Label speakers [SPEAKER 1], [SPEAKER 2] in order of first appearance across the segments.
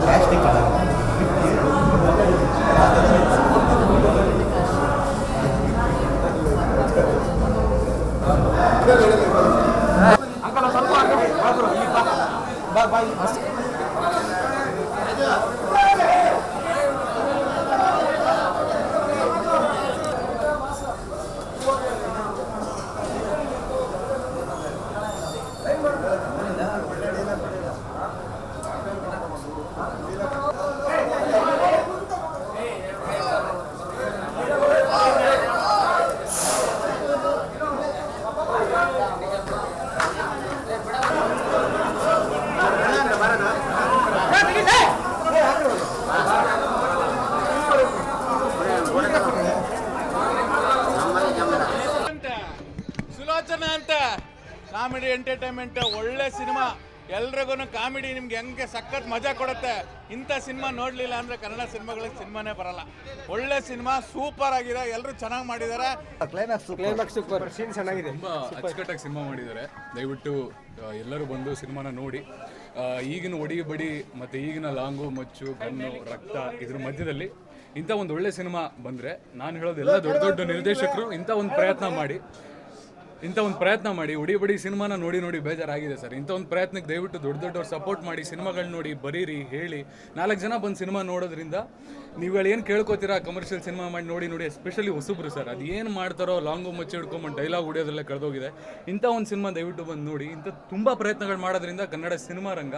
[SPEAKER 1] Plastic కదా uncle
[SPEAKER 2] ಸ್ವಲ್ಪ bye bye comedy entertainment ಒಳ್ಳೆ ಸಿನಿಮಾ. ಎಲ್ರಿಗೂ ಕಾಮಿಡಿ ನಿಮ್ಗೆ ಹೆಂಗೆ ಸಖತ್ ಮಜಾ ಕೊಡುತ್ತೆ. ಇಂಥ ಸಿನಿಮಾ ನೋಡಲಿಲ್ಲ ಅಂದ್ರೆ ಕನ್ನಡ ಸಿನಿಮಾಗಳಿಗೆ ಸಿನಿಮಾನೇ ಬರಲ್ಲ. ಒಳ್ಳೆ ಸಿನಿಮಾ ಸೂಪರ್ ಆಗಿದೆ. ಎಲ್ಲರೂ ಚೆನ್ನಾಗಿ ಮಾಡಿದ್ದಾರೆ.
[SPEAKER 1] ಕ್ಲೈಮ್ಯಾಕ್ಸ್
[SPEAKER 3] ತುಂಬ ಅಚ್ಚುಕಟ್ಟಾಗಿ ಸಿನಿಮಾ ಮಾಡಿದ್ದಾರೆ. ದಯವಿಟ್ಟು ಎಲ್ಲರೂ ಬಂದು ಸಿನಿಮಾನ ನೋಡಿ. ಈಗಿನ ಒಡಿ ಬಡಿ ಮತ್ತು ಈಗಿನ ಲಾಂಗು ಮಚ್ಚು ಕಣ್ಣು ರಕ್ತ ಇದ್ರ ಮಧ್ಯದಲ್ಲಿ ಇಂಥ ಒಂದು ಒಳ್ಳೆ ಸಿನಿಮಾ ಬಂದರೆ ನಾನು ಹೇಳೋದು ಎಲ್ಲ ದೊಡ್ಡ ದೊಡ್ಡ ನಿರ್ದೇಶಕರು ಇಂಥ ಒಂದು ಪ್ರಯತ್ನ ಮಾಡಿ. ಇಂಥ ಒಂದು ಪ್ರಯತ್ನ ಮಾಡಿ, ಉಡಿ ಬಡಿ ಸಿನಿಮಾನ ನೋಡಿ ನೋಡಿ ಬೇಜಾರಾಗಿದೆ ಸರ್. ಇಂಥ ಒಂದು ಪ್ರಯತ್ನಕ್ಕೆ ದಯವಿಟ್ಟು ದೊಡ್ಡ ದೊಡ್ಡವ್ರು ಸಪೋರ್ಟ್ ಮಾಡಿ, ಸಿನಿಮಾಗಳು ನೋಡಿ ಬರೀರಿ, ಹೇಳಿ. ನಾಲ್ಕು ಜನ ಬಂದು ಸಿನಿಮಾ ನೋಡೋದ್ರಿಂದ ನೀವುಗಳು ಏನು ಕೇಳ್ಕೊತೀರಾ ಕಮರ್ಷಿಯಲ್ ಸಿನಿಮಾ ಮಾಡಿ ನೋಡಿ ನೋಡಿ ಎಸ್ಪೆಷಲಿ ಹೊಸಬ್ರು ಸರ್. ಅದು ಏನು ಮಾಡ್ತಾರೋ ಲಾಂಗು ಮಚ್ಚಿ ಹಿಡ್ಕೊಂಬಂದು ಡೈಲಾಗ್ ಹೊಡಿಯೋದೆಲ್ಲ ಕಳೆದೋಗಿದೆ. ಇಂಥ ಒಂದು ಸಿನಿಮಾ ದಯವಿಟ್ಟು ಬಂದು ನೋಡಿ. ಇಂಥ ತುಂಬ ಪ್ರಯತ್ನಗಳು ಮಾಡೋದ್ರಿಂದ ಕನ್ನಡ ಸಿನಿಮಾ ರಂಗ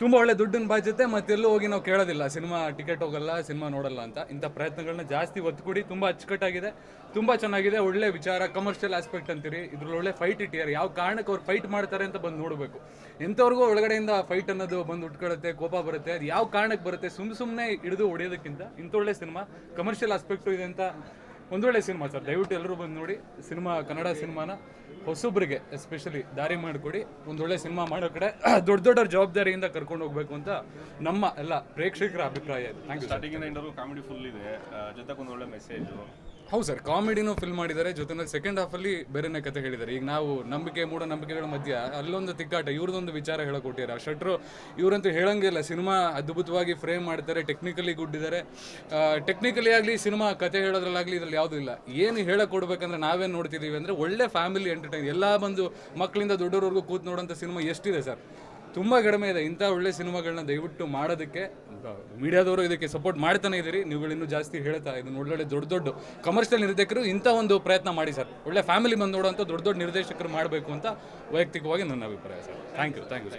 [SPEAKER 3] ತುಂಬ ಒಳ್ಳೆ ದುಡ್ಡಿನ ಮತ್ತೆ ಎಲ್ಲೂ ಹೋಗಿ ನಾವು ಕೇಳೋದಿಲ್ಲ. ಸಿನಿಮಾ ಟಿಕೆಟ್ ಹೋಗಲ್ಲ, ಸಿನಿಮಾ ನೋಡಲ್ಲ ಅಂತ. ಇಂಥ ಪ್ರಯತ್ನಗಳನ್ನ ಜಾಸ್ತಿ ಒತ್ತು ಕೊಡಿ ತುಂಬ ಅಚ್ಚುಕಟ್ಟಾಗಿದೆ. ತುಂಬ ಚೆನ್ನಾಗಿದೆ. ಒಳ್ಳೆ ವಿಚಾರ ಕಮರ್ಷಿಯಲ್ ಆಸ್ಪೆಕ್ಟ್ ಅಂತೀರಿ. ಇದ್ರಲ್ಲಿ ಒಳ್ಳೆ ಫೈಟ್ ಇಟ್ಟಿದ್ದಾರೆ. ಯಾವ ಕಾರಣಕ್ಕೆ ಅವ್ರು ಫೈಟ್ ಮಾಡ್ತಾರೆ ಅಂತ ಬಂದು ನೋಡಬೇಕು. ಎಂಥವ್ರಿಗೂ ಒಳಗಡೆಯಿಂದ ಫೈಟ್ ಅನ್ನೋದು ಬಂದು ಉಟ್ಕೊಳ್ಳುತ್ತೆ, ಕೋಪ ಬರುತ್ತೆ. ಅದು ಯಾವ ಕಾರಣಕ್ಕೆ ಬರುತ್ತೆ? ಸುಮ್ಮ ಸುಮ್ಮನೆ ಹಿಡಿದು ಹೊಡೆಯೋದಕ್ಕಿಂತ ಇಂಥ ಒಳ್ಳೆ ಸಿನಿಮಾ ಕಮರ್ಷಿಯಲ್ ಆಸ್ಪೆಕ್ಟು ಇದೆ ಅಂತ ಒಂದೊಳ್ಳೆ ಸಿನಿಮಾ ಸರ್, ದಯವಿಟ್ಟು ಎಲ್ಲರೂ ಬಂದು ನೋಡಿ, ಸಿನಿಮಾ, ಕನ್ನಡ ಸಿನಿಮಾನ ಹೊಸೊಬ್ಬರಿಗೆ ಎಸ್ಪೆಷಲಿ ದಾರಿ ಮಾಡಿಕೊಡಿ. ಒಂದೊಳ್ಳೆ ಸಿನಿಮಾ ಮಾಡೋ ಕಡೆ ದೊಡ್ಡ ದೊಡ್ಡ ಜವಾಬ್ದಾರಿಯಿಂದ ಕರ್ಕೊಂಡು ಹೋಗ್ಬೇಕು ಅಂತ ನಮ್ಮ ಎಲ್ಲ ಪ್ರೇಕ್ಷಕರ ಅಭಿಪ್ರಾಯ. ಇದೆ ಥ್ಯಾಂಕ್ ಯು
[SPEAKER 4] ಸ್ಟಾರ್ಟಿಂಗ್ ಇಂದವರೆಗೂ ಕಾಮಿಡಿ ಫುಲ್ ಇದೆ. ಜೊತೆಗೆ ಒಂದು ಒಳ್ಳೆ ಮೆಸೇಜ್
[SPEAKER 3] ಹೌದು ಸರ್, ಕಾಮಿಡಿನೂ ಫಿಲ್ ಮಾಡಿದ್ದಾರೆ. ಜೊತೆನಲ್ಲಿ ಸೆಕೆಂಡ್ ಹಾಫಲ್ಲಿ ಬೇರೆನೇ ಕತೆ ಹೇಳಿದ್ದಾರೆ. ಈಗ ನಾವು ನಂಬಿಕೆ ಮೂಢನಂಬಿಕೆಗಳ ಮಧ್ಯ ಅಲ್ಲೊಂದು ತಿಕ್ಕಾಟ ಇವ್ರದೊಂದು ವಿಚಾರ ಹೇಳಕೊಟ್ಟಿದ್ದಾರೆ. ಆ ಶಟ್ರು ಇವರಂತೂ ಹೇಳಂಗಿಲ್ಲ ಸಿನಿಮಾ ಅದ್ಭುತವಾಗಿ ಫ್ರೇಮ್ ಮಾಡ್ತಾರೆ ಟೆಕ್ನಿಕಲಿ ಗುಡ್ ಇದ್ದಾರೆ ಟೆಕ್ನಿಕಲಿ ಆಗಲಿ ಸಿನಿಮಾ ಕತೆ ಹೇಳೋದ್ರಲ್ಲಾಗಲಿ ಇದ್ರಲ್ಲಿ ಯಾವುದೂ ಇಲ್ಲ. ಏನು ಹೇಳಕ್ ಕೊಡ್ಬೇಕಂದ್ರೆ ನಾವೇನು ನೋಡ್ತಿದ್ದೀವಿ ಅಂದರೆ ಒಳ್ಳೆ ಫ್ಯಾಮಿಲಿ ಎಂಟರ್ಟೈನ್ ಎಲ್ಲ ಬಂದು ಮಕ್ಕಳಿಂದ ದೊಡ್ಡವರವರೆಗೂ ಕೂತ್ ನೋಡೋಂಥ ಸಿನಿಮಾ ಎಷ್ಟಿದೆ ಸರ್? ತುಂಬ ಕಡಿಮೆ ಇದೆ. ಇಂಥ ಒಳ್ಳೆ ಸಿನಿಮಾಗಳನ್ನ ದಯವಿಟ್ಟು ಮಾಡೋದಕ್ಕೆ ಮೀಡಿಯಾದವರು ಇದಕ್ಕೆ ಸಪೋರ್ಟ್ ಮಾಡ್ತಾನೆ ಇದ್ದೀರಿ. ನೀವುಗಳು ಇನ್ನೂ ಜಾಸ್ತಿ ಹೇಳ್ತಾ ಇದನ್ನು ಒಳ್ಳೊಳ್ಳೆ ದೊಡ್ಡ ದೊಡ್ಡ ಕಮರ್ಷಿಯಲ್ ನಿರ್ದೇಶಕರು ಇಂಥ ಒಂದು ಪ್ರಯತ್ನ ಮಾಡಿ ಸರ್. ಒಳ್ಳೆ ಫ್ಯಾಮಿಲಿ ಬಂದು ನೋಡೋಂಥ ದೊಡ್ಡ ದೊಡ್ಡ ನಿರ್ದೇಶಕರು ಮಾಡಬೇಕು ಅಂತ ವೈಯಕ್ತಿಕವಾಗಿ ನನ್ನ ಅಭಿಪ್ರಾಯ sir. Thank you thank you